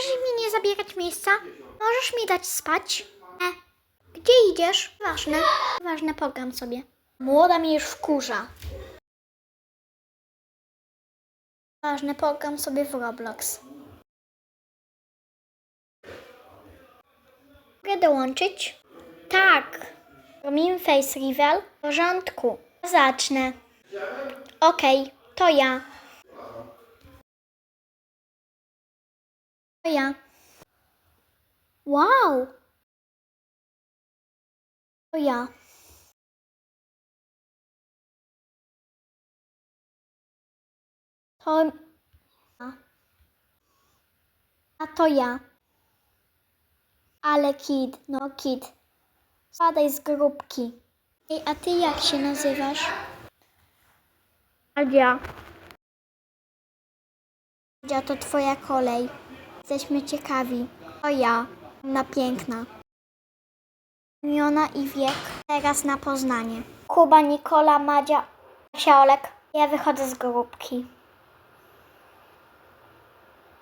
możesz mi nie zabierać miejsca? Możesz mi dać spać? E, gdzie idziesz? Ważne, ważne, pogram sobie. Młoda mnie już wkurza. Ważne, pogram sobie w Roblox. Mogę dołączyć? Tak. Robimy face reveal? W porządku. Zacznę. Okej, to ja. Ja. Wow. To ja. To... A. A to ja. Ale kid, no kid. Spadaj z grupki. Ej, a ty jak się nazywasz? Adzia. Adzia, to twoja kolej. Jesteśmy ciekawi. To ja, na piękna. Imiona i wiek. Teraz na Poznanie. Kuba, Nikola, Madzia, Asia, Olek. Ja wychodzę z grupki.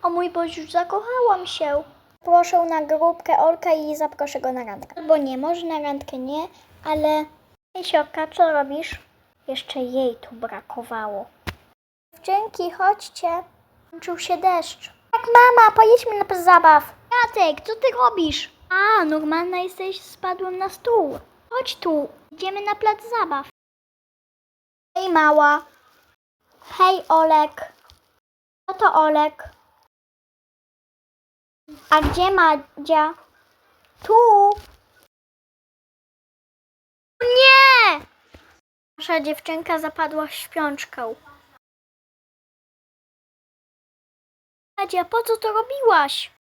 O mój Boże, już zakochałam się. Proszę na grupkę Olka i zaproszę go na randkę. Albo nie, może na randkę nie, ale... Hej Siorka, co robisz? Jeszcze jej tu brakowało. Dzięki, chodźcie. Kończył się deszcz. Tak, mama, pojedźmy na plac zabaw. Jacek, co ty robisz? A, normalna jesteś, spadłem na stół. Chodź tu, idziemy na plac zabaw. Hej, mała. Hej, Olek. Co to Olek? A gdzie Madzia? Tu. Nie! Nasza dziewczynka zapadła w śpiączkę. Madzia, po co to robiłaś?